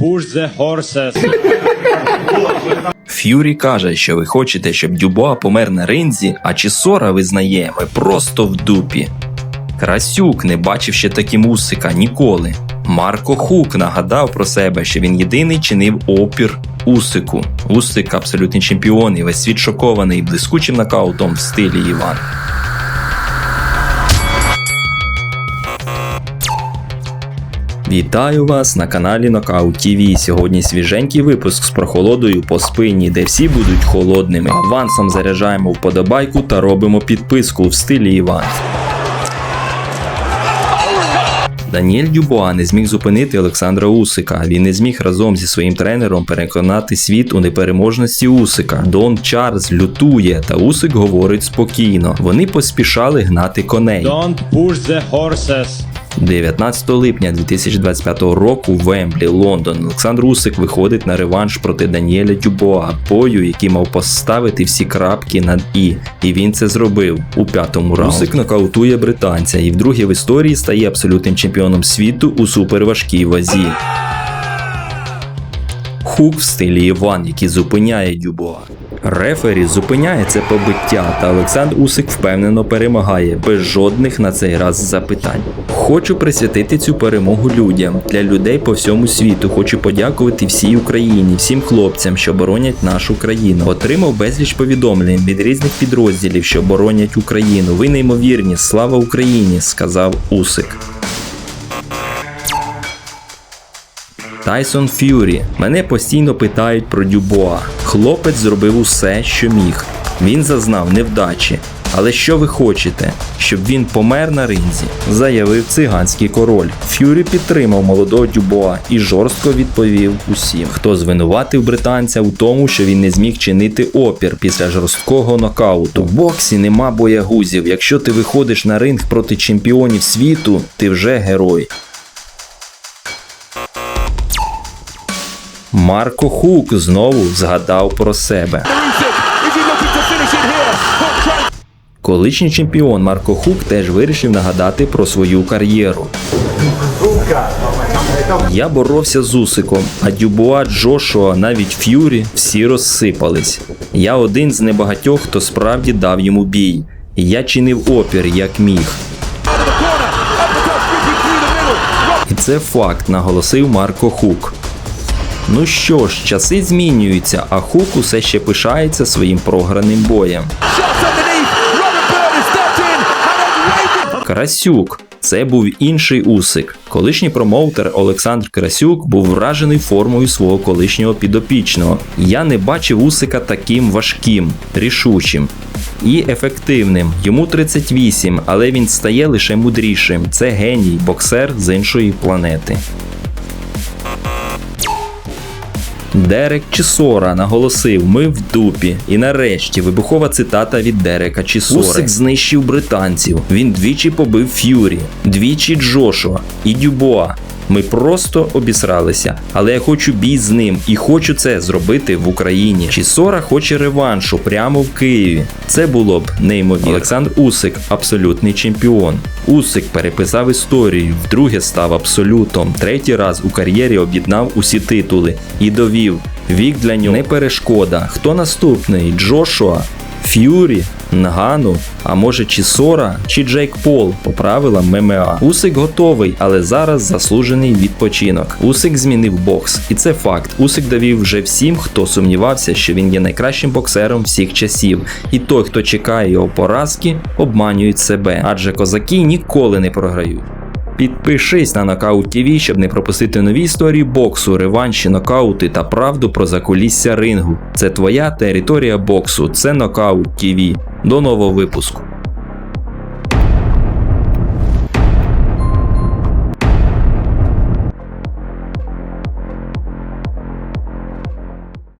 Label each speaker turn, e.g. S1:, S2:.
S1: push the horses.
S2: Ф'юрі каже, що ви хочете, щоб Дюбоа помер на ринзі, а Чісора визнає, ми просто в дупі. Красюк не бачив ще таким Усика ніколи. Марко Хук нагадав про себе, що він єдиний чинив опір Усику. Усик абсолютний чемпіон і весь світ шокований блискучим нокаутом в стилі Іван. Вітаю вас на каналі Knockout TV. Сьогодні свіженький випуск з прохолодою по спині, де всі будуть холодними. Авансом заряджаємо вподобайку та робимо підписку в стилі Іван. Даніель Дюбоа не зміг зупинити Олександра Усика. Він не зміг разом зі своїм тренером переконати світ у непереможності Усика. Дон Чарльз лютує, та Усик говорить спокійно. Вони поспішали гнати коней.
S1: Don't push the horses.
S2: 19 липня 2025 року в Емблі, Лондон, Олександр Усик виходить на реванш проти Даніеля Дюбоа, бою, який мав поставити всі крапки над І. І він це зробив у п'ятому раунді. Усик нокаутує британця і вдруге в історії стає абсолютним чемпіоном світу у суперважкій вазі. Хук в стилі Іван, який зупиняє Дюбоа. Рефері зупиняє це побиття, та Олександр Усик впевнено перемагає, без жодних на цей раз запитань. Хочу присвятити цю перемогу людям для людей по всьому світу. Хочу подякувати всій Україні, всім хлопцям, що боронять нашу країну. Отримав безліч повідомлень від різних підрозділів, що боронять Україну. Ви неймовірні, слава Україні, сказав Усик. Тайсон Ф'юрі. Мене постійно питають про Дюбоа. Хлопець зробив усе, що міг. Він зазнав невдачі. Але що ви хочете? Щоб він помер на ринзі? заявив циганський король. Ф'юрі підтримав молодого Дюбоа і жорстко відповів усім, хто звинуватив британця у тому, що він не зміг чинити опір після жорсткого нокауту. В боксі нема боягузів. Якщо ти виходиш на ринг проти чемпіонів світу, ти вже герой. Марко Хук знову згадав про себе. Колишній чемпіон Марко Хук теж вирішив нагадати про свою кар'єру. Я боровся з Усиком, а Дюбуа, Джошуа, навіть Ф'юрі всі розсипались. Я один з небагатьох, хто справді дав йому бій. Я чинив опір як міг. І це факт, наголосив Марко Хук. Ну що ж, часи змінюються, а Хук усе ще пишається своїм програним боєм. Красюк. Це був інший Усик. Колишній промоутер Олександр Красюк був вражений формою свого колишнього підопічного. Я не бачив Усика таким важким, рішучим і ефективним. Йому 38, але він стає лише мудрішим. Це геній, боксер з іншої планети. Дерек Чісора наголосив: ми в дупі. І нарешті вибухова цитата від Дерека Чісори. Усик знищив британців. Він двічі побив Ф'юрі, двічі Джошуа і Дюбоа. Ми просто обісралися, але я хочу бій з ним і хочу це зробити в Україні. Чісора хоче реваншу прямо в Києві. Це було б неймовірно. Олександр Усик абсолютний чемпіон. Усик переписав історію, вдруге став абсолютом. Третій раз у кар'єрі об'єднав усі титули і довів. Вік для нього не перешкода. Хто наступний? Джошуа, Ф'юрі, Нгану, а може Чісора чи Джейк Пол по правилам ММА. Усик готовий, але зараз заслужений відпочинок. Усик змінив бокс, і це факт. Усик довів вже всім, хто сумнівався, що він є найкращим боксером всіх часів. І той, хто чекає його поразки, обманюють себе, адже козаки ніколи не програють. Підпишись на Knockout TV, щоб не пропустити нові історії боксу, реванші, нокаути та правду про закулісся рингу. Це твоя територія боксу, це Knockout TV. До нового випуску.